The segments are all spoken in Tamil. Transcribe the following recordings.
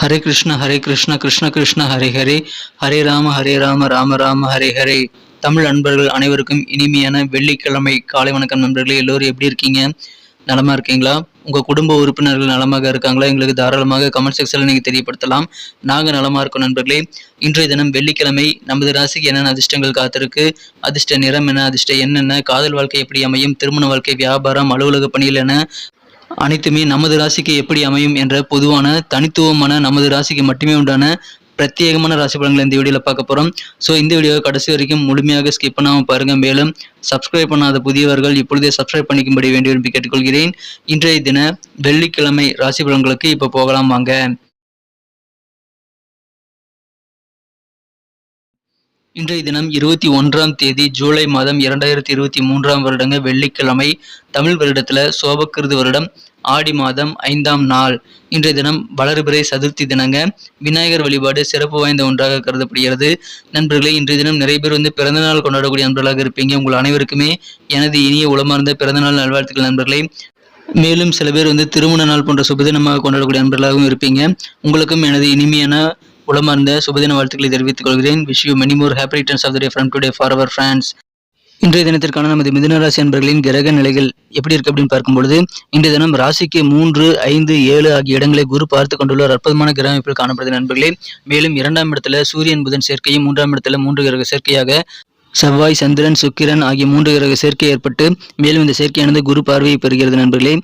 ஹரே கிருஷ்ண ஹரே கிருஷ்ண கிருஷ்ண கிருஷ்ண ஹரே ஹரே. ஹரே ராம ஹரே ராம ராம ராம ஹரே ஹரே. தமிழ் நண்பர்கள் அனைவருக்கும் இனிமையான வெள்ளிக்கிழமை காலை வணக்கம் நண்பர்களே எல்லோரும் எப்படி இருக்கீங்க? நலமா இருக்கீங்களா? உங்க குடும்ப உறுப்பினர்கள் நலமாக இருக்காங்களா? எங்களுக்கு தாராளமாக கமெண்ட் செக்ஷனில் நீங்கள் தெரியப்படுத்தலாம். நாங்க நலமா இருக்கோம் நண்பர்களே. இன்றைய தினம் வெள்ளிக்கிழமை நமது ராசிக்கு என்னென்ன அதிர்ஷ்டங்கள் காத்திருக்கு? அதிர்ஷ்ட நிறம் என்ன? அதிர்ஷ்ட என்னென்ன காதல் வாழ்க்கை எப்படி அமையும்? திருமண வாழ்க்கை வியாபாரம் அலுவலக பணிகள் என அனைத்துமே நமது ராசிக்கு எப்படி அமையும் என்ற பொதுவான தனித்துவமான நமது ராசிக்கு மட்டுமே உண்டான பிரத்யேகமான ராசி பலன்களை இந்த வீடியோவில் பார்க்க போகிறோம் ஸோ இந்த வீடியோவை கடைசி வரைக்கும் முழுமையாக ஸ்கிப் பண்ணாமல் பாருங்கள் மேலும் சப்ஸ்கிரைப் பண்ணாத புதியவர்கள் இப்பொழுதே சப்ஸ்கிரைப் பண்ணிக்கும்படி வேண்டி விரும்பி கேட்டுக்கொள்கிறேன். இன்றைய தின வெள்ளிக்கிழமை ராசி பலன்களுக்கு இப்போ போகலாம் வாங்க. இன்றைய தினம் இருபத்தி ஒன்றாம் தேதி ஜூலை மாதம் இரண்டாயிரத்தி இருபத்தி மூன்றாம் வருடங்க வெள்ளிக்கிழமை தமிழ் வருடத்தில் சோபக்கிருது வருடம் ஆடி மாதம் ஐந்தாம் நாள். இன்றைய தினம் வளர்பிறை சதுர்த்தி தினங்க விநாயகர் வழிபாடு சிறப்பு வாய்ந்த ஒன்றாக கருதப்படுகிறது. நண்பர்களே இன்றைய தினம் நிறைய பேர் வந்து பிறந்தநாள் கொண்டாடக்கூடிய நண்பர்களாக இருப்பீங்க. உங்கள் அனைவருக்குமே எனது இனிய உளமார்ந்த பிறந்தநாள் நல்வாழ்த்துக்கள் நண்பர்களே. மேலும் சில பேர் வந்து திருமண நாள் போன்ற சுபதினமாக கொண்டாடக்கூடிய நண்பர்களாகவும் இருப்பீங்க. உங்களுக்கும் எனது இனிமையான உளமார்ந்த சுபதின வாழ்த்துக்களை தெரிவித்துக் கொள்கிறேன். Wish you many more happy returns of the day from today for our friends இன்றைய தினத்திற்கான நமது மிதுன ராசி அன்பர்களின் கிரக நிலைகள் எப்படி இருக்கு அப்படின்னு பார்க்கும்பொழுது இன்றைய தினம் ராசிக்கு மூன்று ஐந்து ஏழு ஆகிய இடங்களை குரு பார்த்து கொண்டுள்ள அற்புதமான கிரக அமைப்பில் காணப்படுது நண்பர்களே. மேலும் இரண்டாம் இடத்துல சூரியன் புதன் சேர்க்கையும் மூன்றாம் இடத்துல மூன்று கிரக சேர்க்கையாக செவ்வாய் சந்திரன் சுக்கிரன் ஆகிய மூன்று கிரக சேர்க்கை ஏற்பட்டு மேலும் இந்த சேர்க்கையானது குரு பார்வையை பெறுகிறது நண்பர்களே.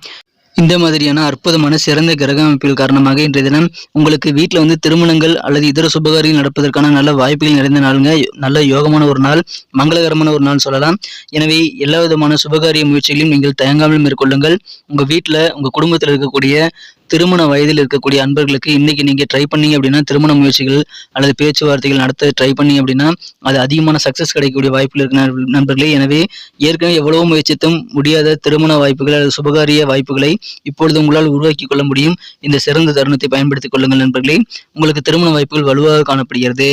இந்த மாதிரியான அற்புதமான சிறந்த கிரக அமைப்புகள் காரணமாக இன்றைய தினம் உங்களுக்கு வீட்டில் வந்து திருமணங்கள் அல்லது இதர சுபகாரியங்கள் நடப்பதற்கான நல்ல வாய்ப்புகள் நிறைந்த நாளுங்க. நல்ல யோகமான ஒரு நாள் மங்களகரமான ஒரு நாள் சொல்லலாம். எனவே எல்லா விதமான சுபகாரிய முயற்சிகளையும் நீங்கள் தயங்காமல் மேற்கொள்ளுங்கள். உங்கள் வீட்டில் உங்கள் குடும்பத்தில் இருக்கக்கூடிய திருமண வயதில் இருக்கக்கூடிய அன்பர்களுக்கு இன்னைக்கு நீங்க ட்ரை பண்ணீங்க அப்படின்னா திருமண முயற்சிகள் அல்லது பேச்சுவார்த்தைகள் நடத்த ட்ரை பண்ணீங்க அப்படின்னா அது அதிகமான சக்சஸ் கிடைக்கக்கூடிய வாய்ப்புகள் இருக்கிற நண்பர்களே. எனவே ஏற்கனவே எவ்வளவோ முயற்சித்தும் முடியாத திருமண வாய்ப்புகள் அல்லது சுபகாரிய வாய்ப்புகளை இப்பொழுது உங்களால் உருவாக்கி கொள்ள முடியும். இந்த சிறந்த தருணத்தை பயன்படுத்திக் கொள்ளுங்கள் நண்பர்களே. உங்களுக்கு திருமண வாய்ப்புகள் வலுவாக காணப்படுகிறது.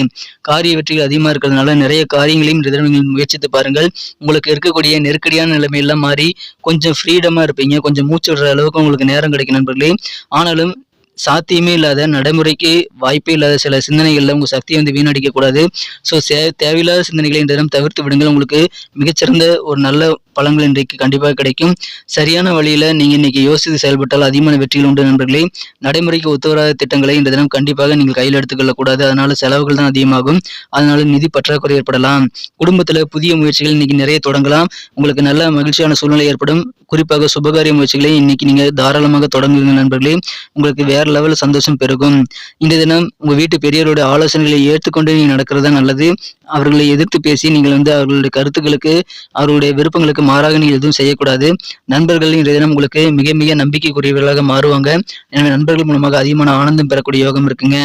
காரிய வெற்றிகள் அதிகமாக இருக்கிறதுனால நிறைய காரியங்களையும் இந்த முயற்சித்து பாருங்கள். உங்களுக்கு இருக்கக்கூடிய நெருக்கடியான நிலைமையெல்லாம் மாறி கொஞ்சம் ஃப்ரீடமா இருப்பீங்க. கொஞ்சம் மூச்சு விடுற அளவுக்கு உங்களுக்கு நேரம் கிடைக்கும் நண்பர்களே. ஆனாலும் சாத்தியமே இல்லாத நடைமுறைக்கு வாய்ப்பே இல்லாத சில சிந்தனைகளில் உங்கள் சக்தியை வந்து வீணடிக்க கூடாது ஸோ தேவையில்லாத சிந்தனைகளை இந்த தினம் தவிர்த்து விடுங்கள். உங்களுக்கு மிகச்சிறந்த ஒரு நல்ல பலன்கள் இன்றைக்கு கண்டிப்பாக கிடைக்கும். சரியான வழியில நீங்கள் இன்னைக்கு யோசித்து செயல்பட்டால் அதிகமான வெற்றிகள் உண்டு நண்பர்களே. நடைமுறைக்கு ஒத்துவராத திட்டங்களை இந்த தினம் கண்டிப்பாக நீங்கள் கையில் எடுத்துக்கொள்ளக்கூடாது. அதனால் அதனால செலவுகள் தான் அதிகமாகும். அதனால நிதி பற்றாக்குறை ஏற்படலாம். குடும்பத்தில் புதிய முயற்சிகள் இன்னைக்கு நிறைய தொடங்கலாம். உங்களுக்கு நல்ல மகிழ்ச்சியான சூழ்நிலை ஏற்படும். குறிப்பாக சுபகாரிய முயற்சிகளை இன்னைக்கு நீங்க தாராளமாக தொடங்குங்க நண்பர்களே. உங்களுக்கு வேற லெவல் சந்தோஷம் பெருகும். இந்த தினம் உங்க வீட்டு பெரியவருடைய ஆலோசனைகளை ஏற்றுக்கொண்டு நீங்க நடக்கிறது நல்லது. அவர்களை எதிர்த்து பேசி நீங்கள் வந்து அவர்களுடைய கருத்துக்களுக்கு அவர்களுடைய விருப்பங்களுக்கு மாறாக நீங்கள் எதுவும் செய்யக்கூடாது. நண்பர்கள் இன்றைய தினம் உங்களுக்கு மிக மிக நம்பிக்கைக்குரியவர்களாக மாறுவாங்க. எனவே நண்பர்கள் மூலமாக அதிகமான ஆனந்தம் பெறக்கூடிய யோகம் இருக்குங்க.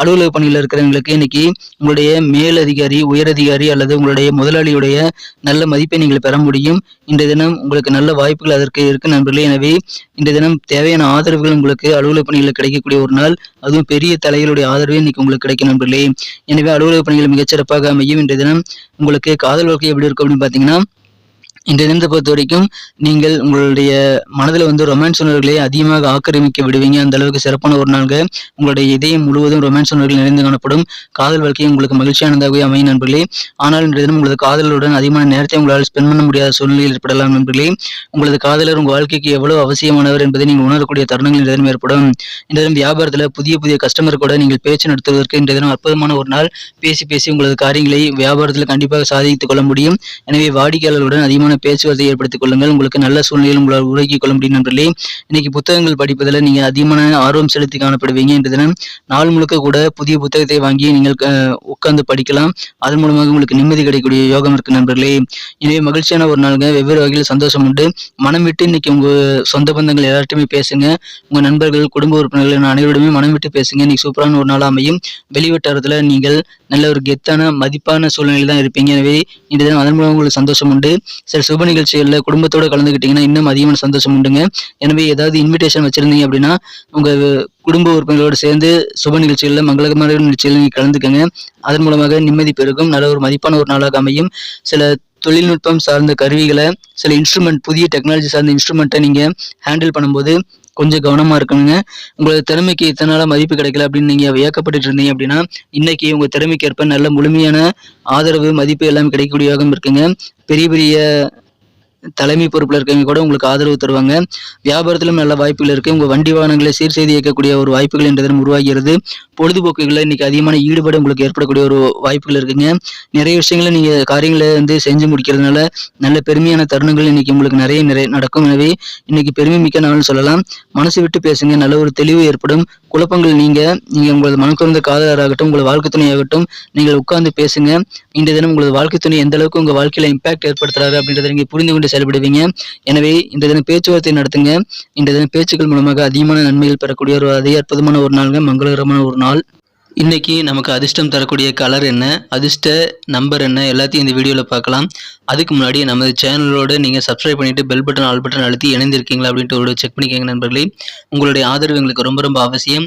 அலுவலக பணியில் இருக்கிறவங்களுக்கு இன்னைக்கு உங்களுடைய மேலதிகாரி உயரதிகாரி அல்லது உங்களுடைய முதலாளியுடைய நல்ல மதிப்பை நீங்கள் பெற முடியும். இன்றைய தினம் உங்களுக்கு நல்ல வாய்ப்பு வாய்ப்புகள் அதற்கு இருக்கு நண்பர்களே. எனவே இந்த தினம் தேவையான ஆதரவுகள் உங்களுக்கு அலுவலக பணிகளில் கிடைக்கக்கூடிய ஒரு நாள். அதுவும் பெரிய தலைகளுடைய ஆதரவு இன்னைக்கு உங்களுக்கு கிடைக்கும் நண்பர்களே. எனவே அலுவலக பணிகள் மிகச்சிறப்பாக அமையும். இன்றைய தினம் உங்களுக்கு காதல் வாழ்க்கை எப்படி இருக்கும் அப்படின்னு பார்த்தீங்கன்னா இன்றைய தினத்தை பொறுத்த வரைக்கும் நீங்கள் உங்களுடைய மனதில் வந்து ரொமான்ஸ் உணர்வுகளை அதிகமாக ஆக்கிரமிக்க விடுவீங்க. அந்த அளவுக்கு சிறப்பான ஒரு நாள்க உங்களுடைய இதயம் முழுவதும் ரொமான்ஸ் உணர்வுகள் நிறைந்து காணப்படும். காதல் வாழ்க்கை உங்களுக்கு மகிழ்ச்சியானதாகவே அமையும் நண்பர்களே. ஆனால் இன்றைய தினம் உங்களது காதலருடன் அதிகமான நேரத்தை உங்களால் ஸ்பெண்ட் பண்ண முடியாத சூழ்நிலையில் ஏற்படலாம் நண்பர்களே. உங்களது காதலர் உங்கள் வாழ்க்கைக்கு எவ்வளவு அவசியமானவர் என்பதை நீங்கள் உணரக்கூடிய தருணங்கள் இந்த தினம் ஏற்படும். இந்த தினம் வியாபாரத்தில் புதிய புதிய கஸ்டமர் கூட நீங்கள் பேச்சு நடத்துவதற்கு இன்றைய தினம் அற்புதமான ஒரு நாள். பேசி பேசி உங்களது காரியங்களை வியாபாரத்தில் கண்டிப்பாக சாதித்துக் கொள்ள முடியும். எனவே வாடிக்கையாளர்களுடன் அதிகமான பேச்சுவார்த்தை ஏற்படுத்திக் கொள்ளுங்கள். உங்களுக்கு நல்ல சூழ்நிலையில் உங்களால் உருவாக்கிக் கொள்ள முடியும் நண்பர்களே இன்னைக்கு புத்தகங்கள் படிப்பதில் நீங்க அதிகமான ஆர்வம் செலுத்தி காணப்படுவீங்க என்ற தினம் நாள் முழுக்க கூட புதிய புத்தகத்தை வாங்கி நீங்கள் உட்கார்ந்து படிக்கலாம். அதன் மூலமாக உங்களுக்கு நிம்மதி கிடைக்கக்கூடிய யோகம் இருக்கு நண்பர்களே. எனவே மகிழ்ச்சியான ஒரு நாளுங்க. வெவ்வேறு வகையில் சந்தோஷம் உண்டு. மனம் விட்டு இன்னைக்கு உங்க சொந்த பந்தங்கள் எல்லார்ட்டுமே பேசுங்க. உங்க நண்பர்கள் குடும்ப உறுப்பினர்கள் அனைவருடமே மனம் விட்டு பேசுங்க. இன்னைக்கு சூப்பரான ஒரு நாள் அமையும். வெளிவட்டாரத்தில் நீங்கள் நல்ல ஒரு கெத்தான மதிப்பான சூழ்நிலையில் தான் இருப்பீங்க. எனவே இன்று தினம் அதன் மூலம் உங்களுக்கு சந்தோஷம் உண்டு. சில சுப நிகழ்ச்சிகளில் குடும்பத்தோட கலந்துக்கிட்டீங்கன்னா இன்னும் அதிகமான சந்தோஷம் உண்டுங்க. எனவே ஏதாவது இன்விடேஷன் வச்சிருந்தீங்க அப்படின்னா உங்க குடும்ப உறுப்பினர்களோடு சேர்ந்து சுப நிகழ்ச்சிகளில் மங்களகரமான நிகழ்ச்சிகளில் நீங்கள் கலந்துக்கங்க. அதன் மூலமாக நிம்மதி பெருகும். நல்ல ஒரு மதிப்பான ஒரு நாளாக அமையும். சில தொழில்நுட்பம் சார்ந்த கருவிகளை சில இன்ஸ்ட்ருமெண்ட் புதிய டெக்னாலஜி சார்ந்த இன்ஸ்ட்ருமெண்ட்டை நீங்கள் ஹேண்டில் பண்ணும்போது கொஞ்சம் கவனமாக இருக்கணுங்க. உங்களோட திறமைக்கு இத்தனால மதிப்பு கிடைக்கல அப்படின்னு நீங்கள் வியக்கப்பட்டு இருந்தீங்க அப்படின்னா இன்னைக்கு உங்கள் திறமைக்கு ஏற்ப நல்ல முழுமையான ஆதரவு மதிப்பு எல்லாம் கிடைக்கக்கூடிய யோகம் இருக்குங்க. பெரிய பெரிய தலைமை பொறுப்பில் இருக்கவங்க கூட உங்களுக்கு ஆதரவு தருவாங்க. வியாபாரத்திலும் நல்ல வாய்ப்புகள் இருக்கு. உங்க வண்டி வாகனங்களை சீர் செய்து இயக்கக்கூடிய ஒரு வாய்ப்புகள் என்றதும் உருவாகிறது. பொழுதுபோக்குகளில் இன்னைக்கு அதிகமான ஈடுபாடு உங்களுக்கு ஏற்படக்கூடிய ஒரு வாய்ப்புகள் இருக்குங்க. நிறைய விஷயங்களை நீங்க காரியங்களை வந்து செஞ்சு முடிக்கிறதுனால நல்ல பெருமையான தருணங்கள் இன்னைக்கு உங்களுக்கு நிறைய நிறைய நடக்கும். எனவே இன்னைக்கு பெருமை மிக்க நாள்னு சொல்லலாம். மனசு விட்டு பேசுங்க. நல்ல ஒரு தெளிவு ஏற்படும். குழப்பங்கள் நீங்க நீங்க உங்களது மனக்குறந்த காதலராகட்டும் உங்களது வாழ்க்கை துணையாகட்டும் நீங்கள் உட்கார்ந்து பேசுங்க. இந்த தினம் உங்களது வாழ்க்கை துணை எந்த அளவுக்கு உங்க வாழ்க்கையில இம்பாக்ட் ஏற்படுத்துறாரு அப்படின்றத நீங்க புரிந்து கொண்டு செயல்படுவீங்க. எனவே இந்த தினம் பேச்சுவார்த்தை நடத்துங்க. இந்த தினம் பேச்சுக்கள் மூலமாக அதிகமான நன்மைகள் பெறக்கூடிய ஒரு அதே அற்புதமான ஒரு நாளுங்க மங்களகரமான ஒரு நாள். இன்னைக்கு நமக்கு அதிர்ஷ்டம் தரக்கூடிய கலர் என்ன? அதிர்ஷ்ட நம்பர் என்ன? எல்லாத்தையும் இந்த வீடியோவில் பார்க்கலாம். அதுக்கு முன்னாடி நமது சேனலோடு நீங்கள் சப்ஸ்கிரைப் பண்ணிட்டு பெல் பட்டன் ஆல் பட்டன் அழுத்தி இணைந்திருக்கீங்களா அப்படின்ட்டு ஒரு செக் பண்ணிக்கோங்க நண்பர்களே. உங்களுடைய ஆதரவு எங்களுக்கு ரொம்ப ரொம்ப அவசியம்.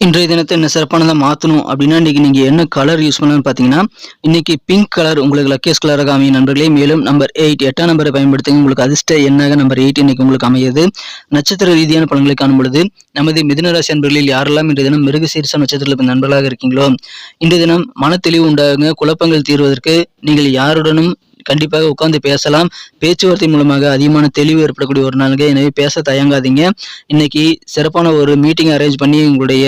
இன்றைய தினத்தை என்ன சிறப்பானதாக மாற்றணும் அப்படின்னா இன்றைக்கி நீங்கள் என்ன கலர் யூஸ் பண்ணணும்னு பார்த்தீங்கன்னா இன்றைக்கி பிங்க் கலர் உங்களுக்கு லக்கேஸ் கலராக அமையும் நண்பர்களே. மேலும் நம்பர் எயிட் எட்டாம் நம்பரை பயன்படுத்தி உங்களுக்கு அதிர்ஷ்ட எண்ணாக நம்பர் எயிட் இன்னைக்கு உங்களுக்கு அமையுது. நட்சத்திர ரீதியான பலன்களை காணும் பொழுது நமது மிதனராசி நண்பர்களில் யாரெல்லாம் இன்றைய தினம் மிருக சீர்ச நட்சத்திரத்தில் நண்பர்களாக இருக்கீங்களோ இன்றைய தினம் மன தெளிவு உண்டாகுங்க. குழப்பங்கள் தீர்வதற்கு நீங்கள் யாருடனும் கண்டிப்பாக உட்காந்து பேசலாம். பேச்சுவார்த்தை மூலமாக அதிகமான தெளிவு ஏற்படக்கூடிய ஒரு நாளுங்க. எனவே பேச தயங்காதீங்க. இன்னைக்கு சிறப்பான ஒரு மீட்டிங் அரேஞ்ச் பண்ணி உங்களுடைய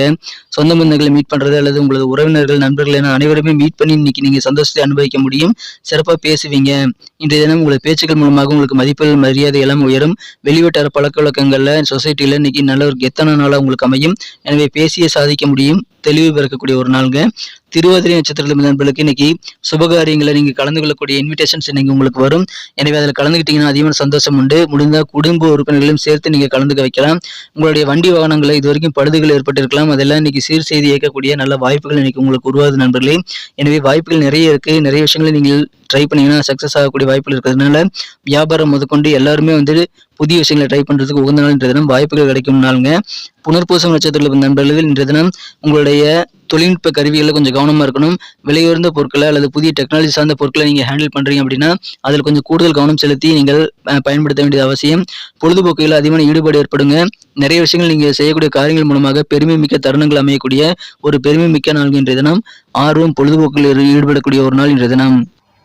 சொந்த பந்தங்களை மீட் பண்றது அல்லது உங்களது உறவினர்கள் நண்பர்கள் என அனைவருமே மீட் பண்ணி இன்னைக்கு நீங்க சந்தோஷத்தை அனுபவிக்க முடியும். சிறப்பாக பேசுவீங்க. இன்றைய தினம் உங்களது பேச்சுக்கள் மூலமாக உங்களுக்கு மதிப்புகள் மரியாதை எல்லாம் உயரும். வெளிவட்டார பழக்க வழக்கங்கள்ல சொசைட்டில இன்னைக்கு நல்ல ஒரு கெத்தன நாளாக உங்களுக்கு அமையும். எனவே பேசிய சாதிக்க முடியும். தெளிவு பிறக்கக்கூடிய ஒரு நாளுங்க. திருவாதிரை நட்சத்திரத்தில் நண்பர்களுக்கு இன்னைக்கு சுபகாரியங்களை நீங்க கலந்து கொள்ளக்கூடிய இன்விடேஷன்ஸ் இன்னைக்கு உங்களுக்கு வரும். எனவே அதில் கலந்துக்கிட்டீங்கன்னா அதிகமான சந்தோஷம் உண்டு. முடிந்தால் குடும்ப உறுப்பினர்களையும் சேர்த்து நீங்க கலந்துக்க வைக்கலாம். உங்களுடைய வண்டி வாகனங்களை இது வரைக்கும் பழுதுகள் ஏற்பட்டிருக்கலாம். அதெல்லாம் இன்னைக்கு சீர் செய்து இயக்கக்கூடிய நல்ல வாய்ப்புகள் இன்னைக்கு உங்களுக்கு உருவாது நண்பர்களே. எனவே வாய்ப்புகள் நிறைய இருக்கு. நிறைய விஷயங்களை நீங்கள் ட்ரை பண்ணீங்கன்னா சக்ஸஸ் ஆகக்கூடிய வாய்ப்புகள் இருக்கிறதுனால வியாபாரம் முதற்கொண்டு எல்லாருமே வந்து புதிய விஷயங்களை ட்ரை பண்ணுறதுக்கு உகந்த நாள் இன்றைய தினம் வாய்ப்புகள் கிடைக்கும் நாளுங்க. புனர்பூசம் நட்சத்திரத்தில் நண்பர்கள் இன்றைய தினம் உங்களுடைய தொழில்நுட்ப கருவிகளில் கொஞ்சம் கவனமாக இருக்கணும். விலையுயர்ந்த பொருட்களை அல்லது புதிய டெக்னாலஜி சார்ந்த பொருட்களை நீங்கள் ஹேண்டில் பண்ணுறீங்க அப்படின்னா அதில் கொஞ்சம் கூடுதல் கவனம் செலுத்தி நீங்கள் பயன்படுத்த வேண்டியது அவசியம். பொழுதுபோக்குகளில் அதிகமான ஈடுபாடு ஏற்படுங்க. நிறைய விஷயங்கள் நீங்கள் செய்யக்கூடிய காரியங்கள் மூலமாக பெருமை மிக்க தருணங்கள் அமையக்கூடிய ஒரு பெருமை மிக்க நாள் இன்றைய தினம். ஆர்வம் பொழுதுபோக்கில் ஈடுபடக்கூடிய ஒரு நாள் இன்றைய தினம்.